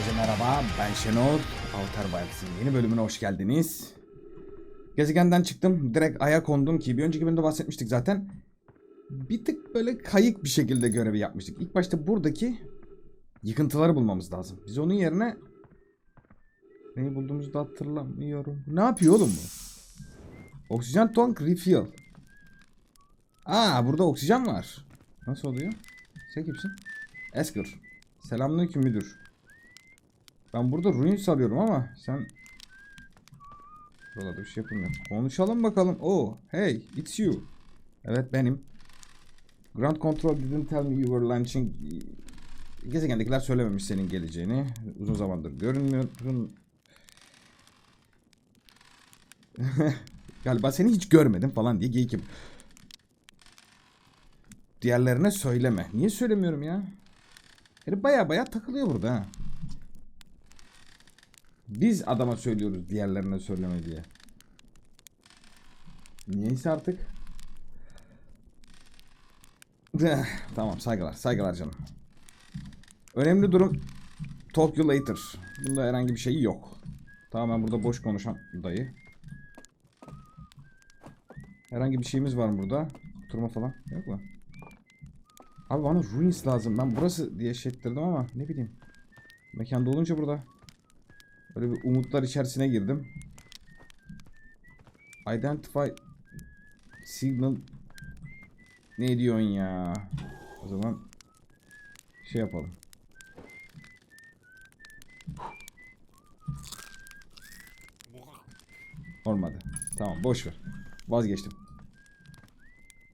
Herkese merhaba, ben Şenol. Avatar Bayatıs'ın yeni bölümüne hoş geldiniz. Gezegenden çıktım, direkt aya kondum ki bir önceki bölümde bahsetmiştik zaten. Bir tık böyle kayık bir şekilde görevi yapmıştık. İlk başta buradaki yıkıntıları bulmamız lazım. Biz onun yerine... Neyi bulduğumuzu da hatırlamıyorum. Ne yapıyor oğlum bu? Oksijen tank refill. Aa burada oksijen var. Nasıl oluyor? Sen kimsin? Esker. Selamünaleyküm müdür. Ben burada ruins arıyorum ama sen... Burada bir şey yapılmıyor. Konuşalım bakalım. Oh, hey, it's you. Evet benim. Ground Control didn't tell me you were launching... Gezegendekiler söylememiş senin geleceğini. Uzun zamandır görünmüyorsun. Galiba seni hiç görmedim falan diye geyik yapıyor. Diğerlerine söyleme. Niye söylemiyorum ya? Herif baya baya takılıyor burada ha. Biz adama söylüyoruz diğerlerine söyleme diye. Niyeyse artık. Tamam saygılar saygılar canım. Önemli durum talk you later. Bunda herhangi bir şey yok. Tamamen burada boş konuşan dayı. Herhangi bir şeyimiz var mı burada? Oturma falan yok mu? Abi bana ruins lazım. Ben burası diye şey ettirdim ama ne bileyim. Mekanda olunca burada. Böyle bir umutlar içerisine girdim. Identify signal ne diyorsun ya? O zaman şey yapalım. Olmadı. Tamam boş ver. Vazgeçtim.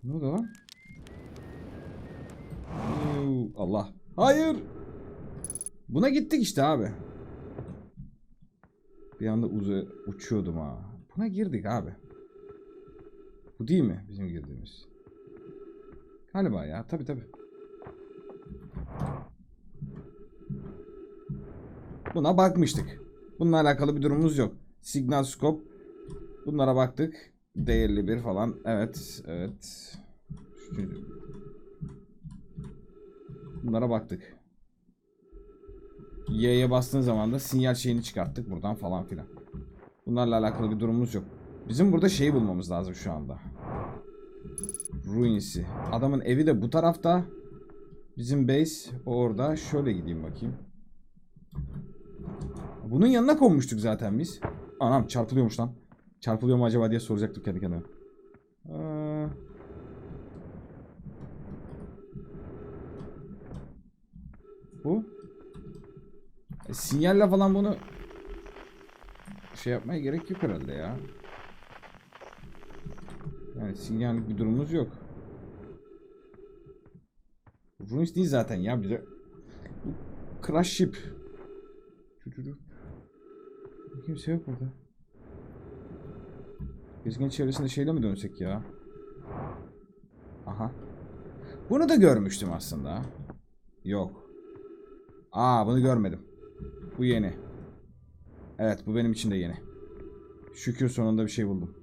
Ne oldu lan? Allah. Hayır. Buna gittik işte abi. Bir anda uza uçuyordum ha. Buna girdik abi. Bu değil mi bizim girdiğimiz? Galiba ya. Tabi tabi. Buna bakmıştık. Bununla alakalı bir durumumuz yok. Signal scope. Bunlara baktık. D51 falan. Evet. Evet. Bunlara baktık. Y'ye bastığın zaman da sinyal şeyini çıkarttık buradan falan filan. Bunlarla alakalı bir durumumuz yok. Bizim burada şeyi bulmamız lazım şu anda. Ruins'i. Adamın evi de bu tarafta. Bizim base orada. Şöyle gideyim bakayım. Bunun yanına konmuştuk zaten biz. Anam çarpılıyormuş lan. Çarpılıyor mu acaba diye soracaktım kendi kendime. Aa, bu. Sinyalle falan bunu şey yapmaya gerek yok herhalde ya. Yani sinyallik bir durumumuz yok. Ruins değil zaten ya bize. Crash ship. Kimse yok burada. Gezegen çevresinde şeyle mi dönsek ya? Aha. Bunu da görmüştüm aslında. Yok. Aa bunu görmedim. Bu yeni. Evet bu benim için de yeni. Şükür sonunda bir şey buldum.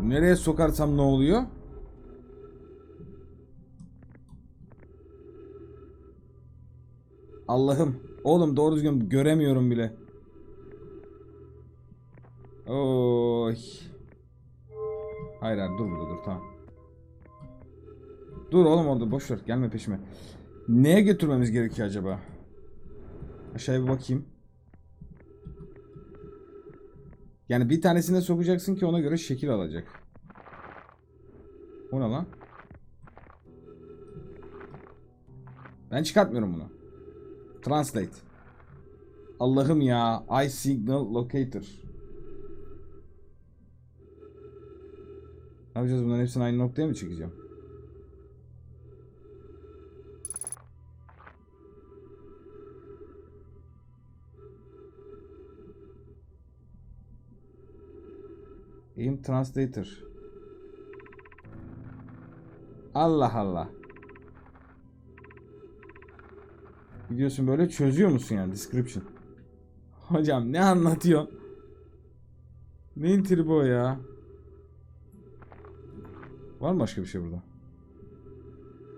Nereye sokarsam ne oluyor? Allah'ım. Oğlum doğru düzgün göremiyorum bile. Hayır dur burada dur tamam. Dur oğlum orada boş ver gelme peşime. Neye götürmemiz gerekiyor acaba? Aşağıya bir bakayım. Yani bir tanesine sokacaksın ki ona göre şekil alacak. O ne lan? Ben çıkartmıyorum bunu. Translate. Allah'ım ya. I signal locator. Ne yapacağız bunların hepsini aynı noktaya mı çekeceğim? Aim translator. Allah Allah. Gidiyorsun böyle çözüyor musun yani description? Hocam ne anlatıyor? Neyin tribi o ya? Var mı başka bir şey burada?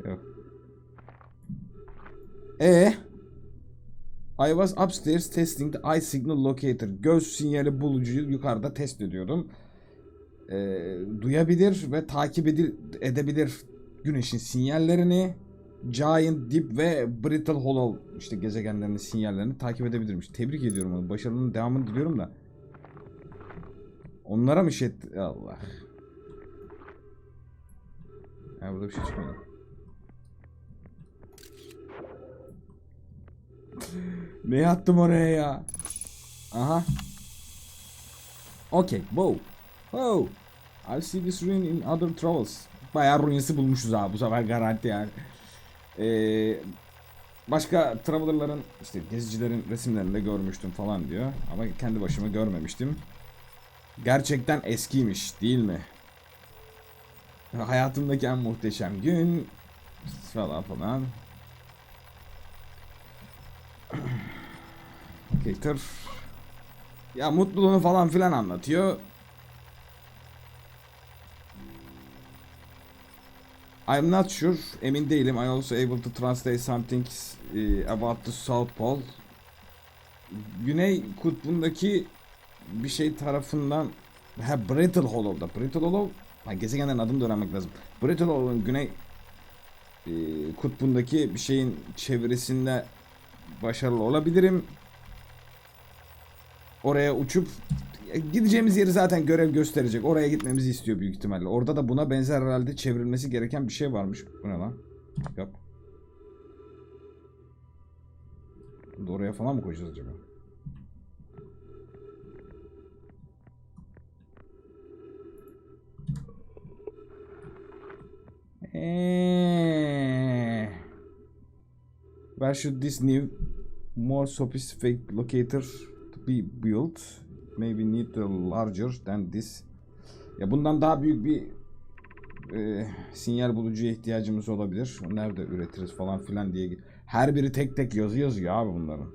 Yok. E I was upstairs testing the eye signal locator. Göz sinyali bulucuyu yukarıda test ediyordum. Ee, duyabilir ve takip edebilir güneşin sinyallerini. Giant Deep ve Brittle Hollow işte gezegenlerinin sinyallerini takip edebilirmiş. Tebrik ediyorum onu. Başarının devamını diliyorum da. Onlara mı şey Allah. Ha burada bir şey çıkmadı. ne attım oraya ya? Aha. Okay, wow. Wow. I'll see this ruin in other travels. Bayağı ruinsi bulmuşuz abi bu sefer garanti yani. Ee, başka travelerların işte gezicilerin resimlerinde görmüştüm falan diyor. Ama kendi başıma görmemiştim. Gerçekten eskiymiş değil mi? Hayatımdaki en muhteşem gün falan falan. Gator ya mutluluğunu falan filan anlatıyor. I'm not sure. Emin değilim. I also able to translate something eh, about the South Pole. Güney kutbundaki bir şey tarafından ha Brittle Hollow'da. Brittle Hollow ha, gezegenlerin adını da öğrenmek lazım. Hollow'un güney eh, kutbundaki bir şeyin çevresinde başarılı olabilirim. Oraya uçup gideceğimiz yeri zaten görev gösterecek. Oraya gitmemizi istiyor büyük ihtimalle. Orada da buna benzer herhalde çevrilmesi gereken bir şey varmış. Bu ne lan? Yok. Oraya falan mı koyacağız acaba? Where should this new, more sophisticated locator to be built? Maybe need a larger than this. Ya bundan daha büyük bir e, sinyal bulucuya ihtiyacımız olabilir. Nerede üretiriz falan filan diye. Her biri tek tek yazı yazıyor abi bunların.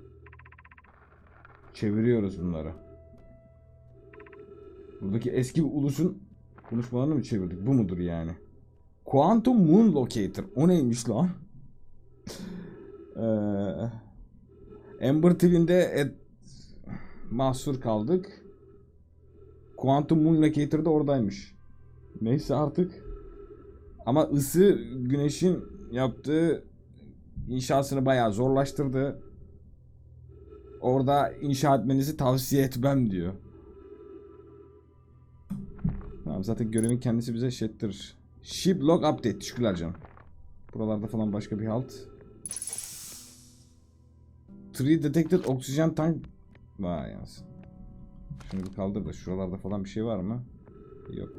Çeviriyoruz bunları. Buradaki eski ulusun konuşmalarını mı çevirdik? Bu mudur yani? Quantum Moon Locator. O neymiş lan? Ee, Ember TV'nde et, mahsur kaldık. Quantum Moon Locator da oradaymış. Neyse artık. Ama ısı güneşin yaptığı inşasını bayağı zorlaştırdı. Orada inşa etmenizi tavsiye etmem diyor. Tamam zaten görevin kendisi bize şey. Ship log update. Teşekkürler canım. Buralarda falan başka bir halt. Tree detected oksijen tank. Vay yansın. Şunu bir kaldır da şuralarda falan bir şey var mı? Yok.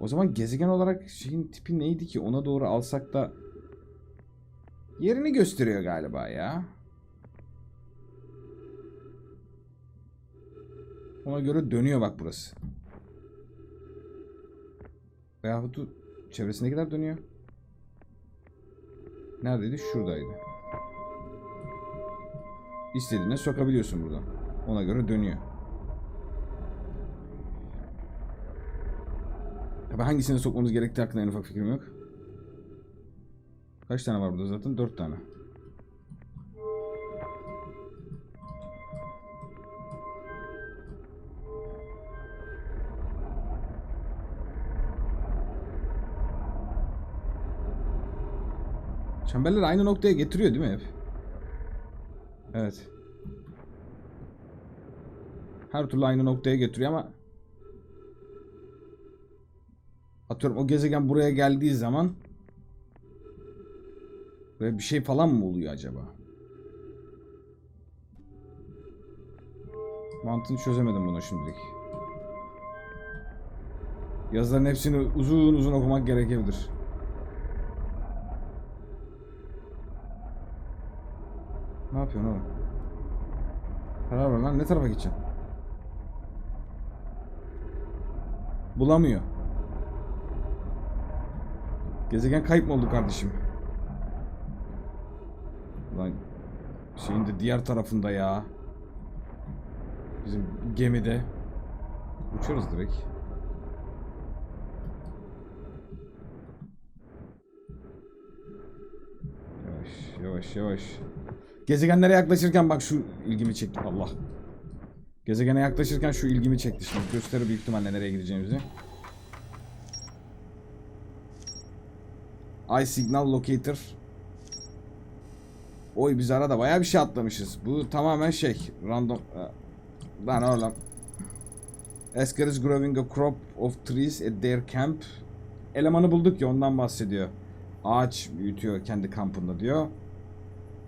O zaman gezegen olarak şeyin tipi neydi ki? Ona doğru alsak da yerini gösteriyor galiba ya. Ona göre dönüyor bak burası. Veyahut çevresindekiler dönüyor. Neredeydi? Şuradaydı. İstediğine sokabiliyorsun buradan. Ona göre dönüyor. Tabi hangisine sokmamız gerektiği hakkında en ufak fikrim yok. Kaç tane var burada zaten? Dört tane. Çemberleri aynı noktaya getiriyor değil mi hep? Evet. Her türlü aynı noktaya getiriyor ama Atıyorum o gezegen buraya geldiği zaman Böyle bir şey falan mı oluyor acaba? Mantığını çözemedim bunu şimdilik. Yazıların hepsini uzun uzun okumak gerekebilir. Ne yapıyorsun oğlum? Karar ver lan ne tarafa gideceksin? Bulamıyor. Gezegen kayıp mı oldu kardeşim? Lan Şeyin de diğer tarafında ya. Bizim gemide. Uçarız direkt. Yavaş yavaş. Gezegenlere yaklaşırken bak şu ilgimi çekti. Allah. Gezegene yaklaşırken şu ilgimi çekti şimdi. Gösterir büyük ihtimalle nereye gideceğimizi. Eye Signal Locator. Oy biz arada bayağı bir şey atlamışız. Bu tamamen şey. Random. Ee, Lan oğlum. Esker is growing a crop of trees at their camp. Elemanı bulduk ya ondan bahsediyor. Ağaç büyütüyor kendi kampında diyor.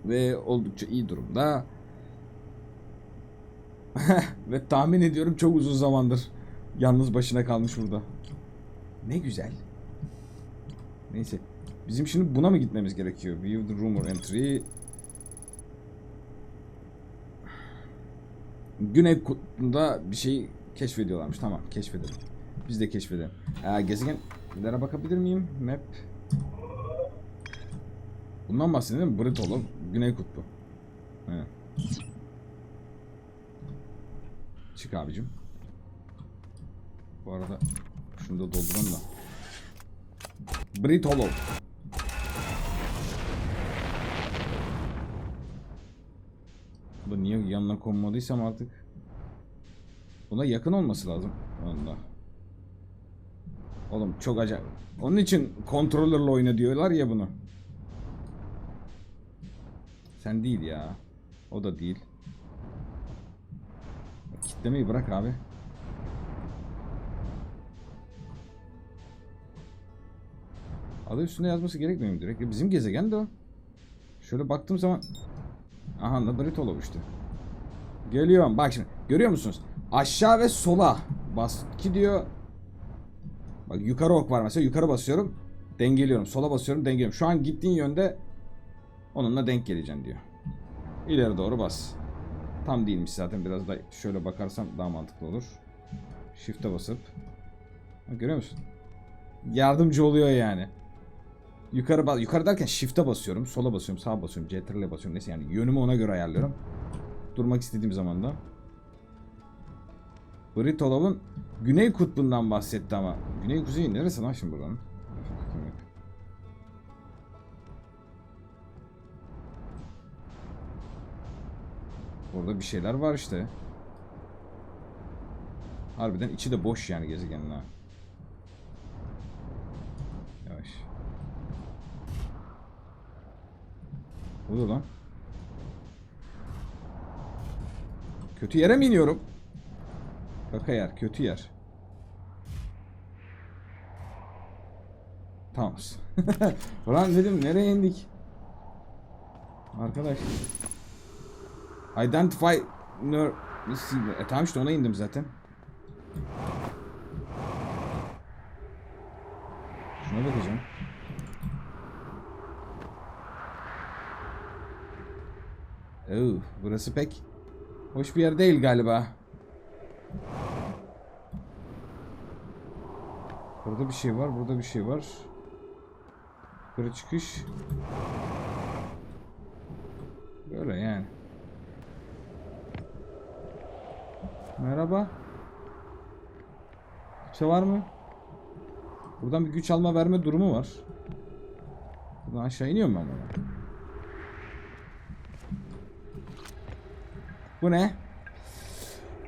Ve oldukça iyi durumda. Ve tahmin ediyorum çok uzun zamandır yalnız başına kalmış burada. Ne güzel. Neyse. Bizim şimdi buna mı gitmemiz gerekiyor? View the rumor entry. Güney kutbunda bir şey keşfediyorlarmış. Tamam keşfedelim. Biz de keşfedelim. Ee, gezegenlere bakabilir miyim? Map. Bundan bahsedelim. Britolo. Güney kutbu. Evet. Çık abicim. Bu arada şunu da dolduralım da. Britolo. Bu da niye yanına konmadıysam artık. Buna yakın olması lazım. Allah. Oğlum çok acayip. Onun için kontrolörle oyna diyorlar ya bunu. Sen değil ya. O da değil. Kitlemeyi bırak abi. Adı üstünde yazması gerekmiyor mu direkt? Bizim gezegen de o. Şöyle baktığım zaman... Aha da Britolo işte. Geliyorum. Bak şimdi. Görüyor musunuz? Aşağı ve sola bas ki diyor. Bak yukarı ok var mesela. Yukarı basıyorum. Dengeliyorum. Sola basıyorum. Dengeliyorum. Şu an gittiğin yönde onunla denk geleceksin diyor. İleri doğru bas. Tam değilmiş zaten. Biraz da şöyle bakarsam daha mantıklı olur. Shift'e basıp. Görüyor musun? Yardımcı oluyor yani. Yukarı bas yukarı derken shift'e basıyorum, sola basıyorum, sağa basıyorum, CTRL'e basıyorum neyse yani yönümü ona göre ayarlıyorum. Durmak istediğim zaman da. Britolov'un Güney Kutbu'ndan bahsetti ama. Güney Kuzey neresi lan şimdi buranın? Orada bir şeyler var işte. Harbiden içi de boş yani gezegenin ha. Yavaş. Oluyor lan. Kötü yere mi iniyorum? Kaka yer, kötü yer. Tamam. Ulan dedim nereye indik? Arkadaş. Identify ner e tamam işte ona indim zaten. Şuna bakacağım. Oo, burası pek hoş bir yer değil galiba. Burada bir şey var, burada bir şey var. Yukarı çıkış. Böyle yani. Merhaba. Kimse var mı? Buradan bir güç alma verme durumu var. Buradan aşağı iniyorum ben buna. Bu ne?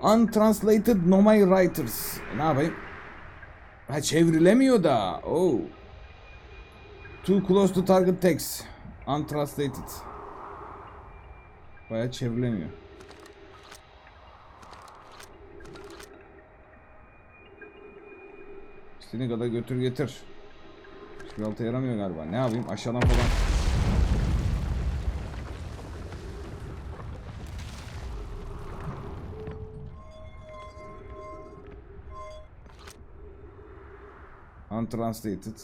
Untranslated Nomai Writers. E, Ne yapayım? Ha çevrilemiyor da. Oh. Too close to target text. Untranslated. Baya çevrilemiyor. İstediğin kadar götür getir. Hiçbir alta yaramıyor galiba. Ne yapayım? Aşağıdan falan. Untranslated.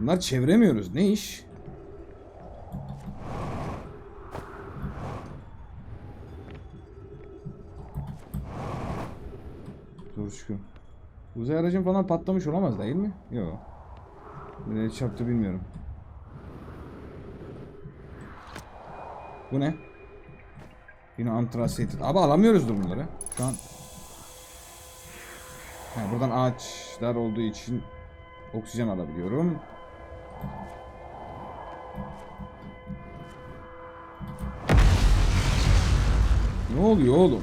Bunlar çeviremiyoruz. Ne iş? Uzay aracın falan patlamış olamaz değil mi? Yok. Ne çarptı bilmiyorum. Bu ne? Yine antrasit. Abi alamıyoruzdur bunları. Şu an. Ha, buradan ağaçlar olduğu için oksijen alabiliyorum. Ne oluyor oğlum?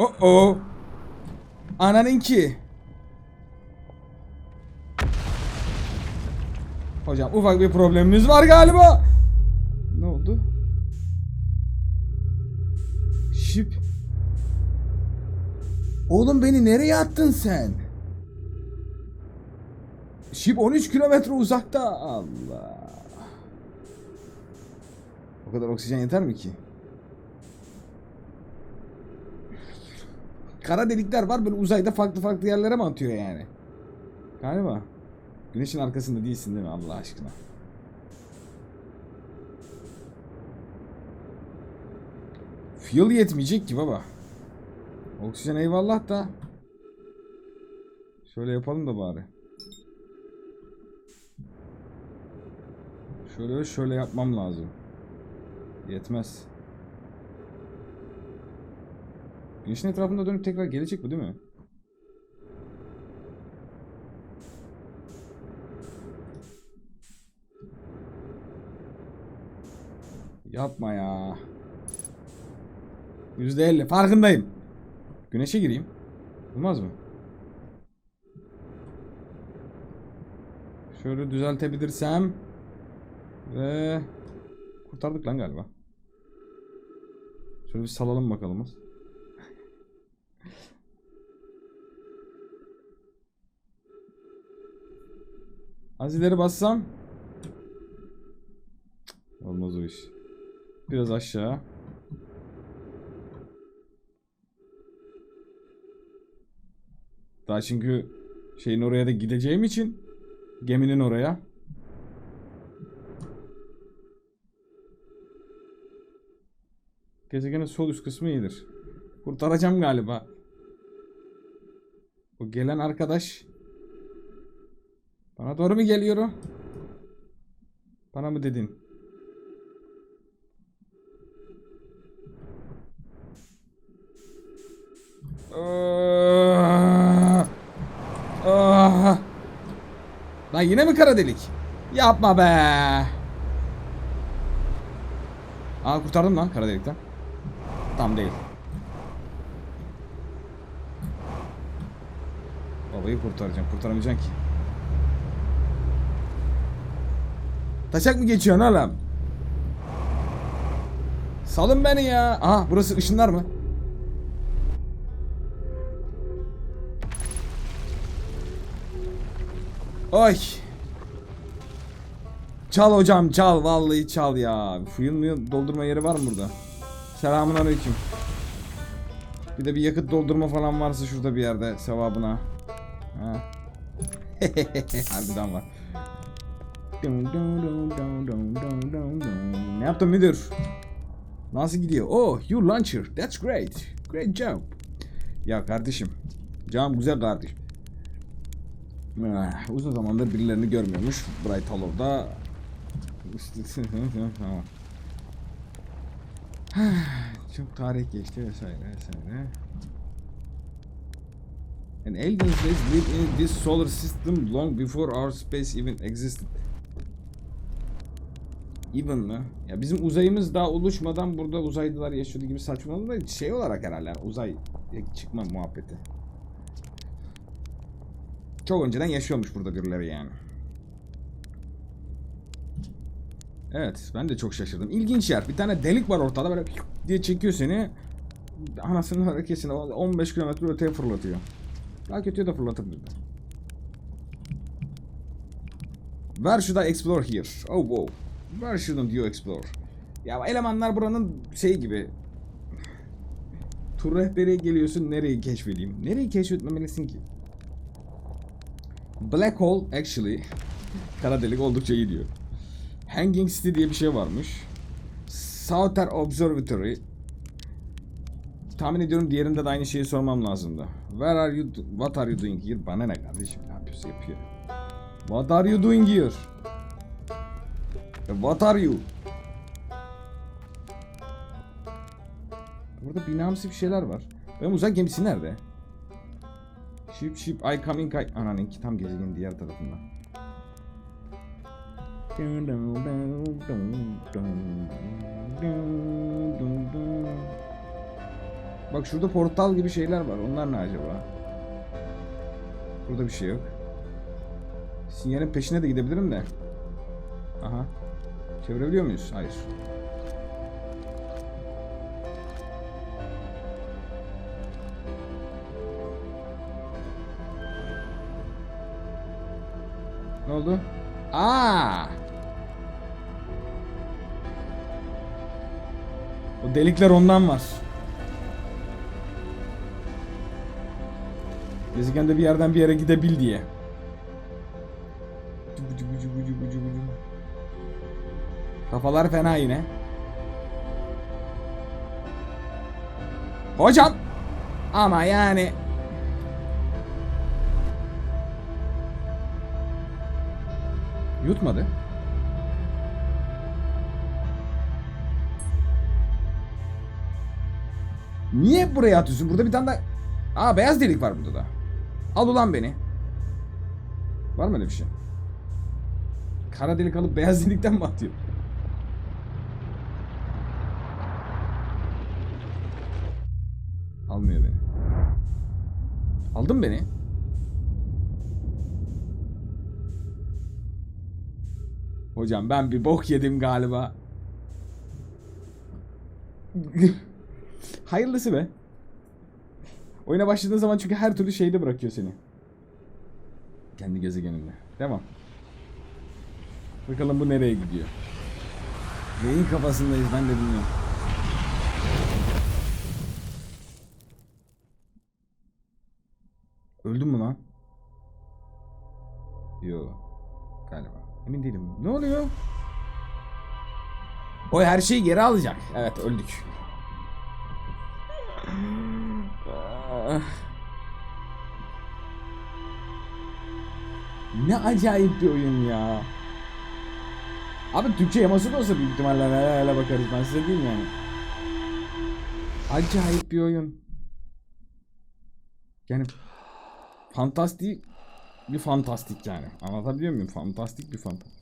Oh oh. Ananınki. Hocam ufak bir problemimiz var galiba. Ne oldu? Şip. Oğlum beni nereye attın sen? Şip 13 kilometre uzakta. Allah. O kadar oksijen yeter mi ki? Kara delikler var böyle uzayda farklı farklı yerlere mi atıyor yani? Galiba. Güneşin arkasında değilsin değil mi Allah aşkına? Fuel yetmeyecek ki baba. Oksijen eyvallah da. Şöyle yapalım da bari. Şöyle şöyle yapmam lazım. Yetmez. Güneşin etrafında dönüp tekrar gelecek bu değil mi? Yapma ya. %50 farkındayım. Güneşe gireyim. Olmaz mı? Şöyle düzeltebilirsem ve kurtardık lan galiba. Şöyle bir salalım bakalım. Az ileri bassam Olmaz o iş. Biraz aşağı. Daha çünkü şeyin oraya da gideceğim için geminin oraya. Gezegenin sol üst kısmı iyidir. Kurtaracağım galiba. O gelen arkadaş bana doğru mu geliyor o? Bana mı dedin? Ah! Ah! Lan yine mi kara delik? Yapma be. Aa kurtardım lan kara delikten. Tam değil. Babayı kurtaracağım. Kurtaramayacaksın ki. Taşak mı geçiyorsun oğlum? Salın beni ya. Aha burası ışınlar mı? Oy. Çal hocam çal vallahi çal ya. Mu doldurma yeri var mı burada? Selamun aleyküm. Bir de bir yakıt doldurma falan varsa şurada bir yerde sevabına. Ha. Harbiden var. Ne yaptın müdür? Nasıl gidiyor? Oh, you launcher. That's great. Great job. Ya kardeşim. Canım güzel kardeşim. Ah, Uzun zamandır birilerini görmüyormuş. Bright Hollow'da. Tamam. Çok tarih geçti vesaire vesaire. And aliens has lived in this solar system long before our space even existed. Even mı? Ya bizim uzayımız daha oluşmadan burada uzaylılar yaşıyordu gibi saçmaladı da şey olarak herhalde yani uzay çıkma muhabbeti. Çok önceden yaşıyormuş burada birileri yani. Evet ben de çok şaşırdım. İlginç yer. Bir tane delik var ortada böyle diye çekiyor seni. Anasının hareketine 15 kilometre öteye fırlatıyor. Daha kötüye de fırlatabilirdi. Should I explore here? Oh wow. Where shouldn't you explore? Ya elemanlar buranın şey gibi. Tur rehberiye geliyorsun nereyi keşfedeyim? Nereyi keşfetmemelisin ki? Black Hole actually kara delik oldukça iyi diyor. Hanging City diye bir şey varmış. Southern Observatory Tahmin ediyorum diğerinde de aynı şeyi sormam lazımdı. Where are you? What are you doing here? Bana ne kardeşim? Ne yapıyorsa yapıyor. What are you doing here? What are you? Burada binamsı bir şeyler var. Benim uzak gemisi nerede? Ship ship I coming I... Ananınki tam gezegenin diğer tarafında. Bak şurada portal gibi şeyler var. Onlar ne acaba? Burada bir şey yok. Sinyalin peşine de gidebilirim de. Aha. Çevirebiliyor muyuz? Hayır. Ne oldu? Aa! O delikler ondan var. Gezegende bir yerden bir yere gidebil diye. Kafalar fena yine. Hocam. Ama yani. Yutmadı. Niye buraya atıyorsun? Burada bir tane daha... Aa beyaz delik var burada da. Al ulan beni. Var mı öyle bir şey? Kara delik alıp beyaz delikten mi atıyor? Almıyor beni. Aldın beni. Hocam ben bir bok yedim galiba. Hayırlısı be. Oyuna başladığın zaman çünkü her türlü şeyde bırakıyor seni. Kendi gezegeninde. Devam. Bakalım bu nereye gidiyor. Neyin kafasındayız ben de bilmiyorum. Öldüm mü lan? Yo. Galiba. Emin değilim. Ne oluyor? O her şeyi geri alacak. Evet öldük. Ne acayip bir oyun ya. Abi Türkçe yaması da olsa büyük ihtimalle hele hele bakarız ben size diyeyim yani. Acayip bir oyun. Yani fantastik bir fantastik yani. Anlatabiliyor muyum? Fantastik bir fantastik.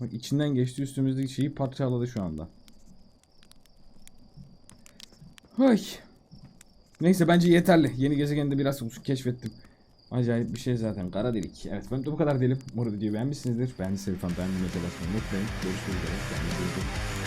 Bak içinden geçti üstümüzdeki şeyi parçaladı şu anda. Ay. Neyse bence yeterli. Yeni gezegende biraz keşfettim. Acayip bir şey zaten. Kara delik. Evet ben de bu kadar diyelim. Umarım videoyu beğenmişsinizdir. Beğendiyseniz lütfen beğenmeyi unutmayın. Görüşmek üzere. Kendinize iyi bakın.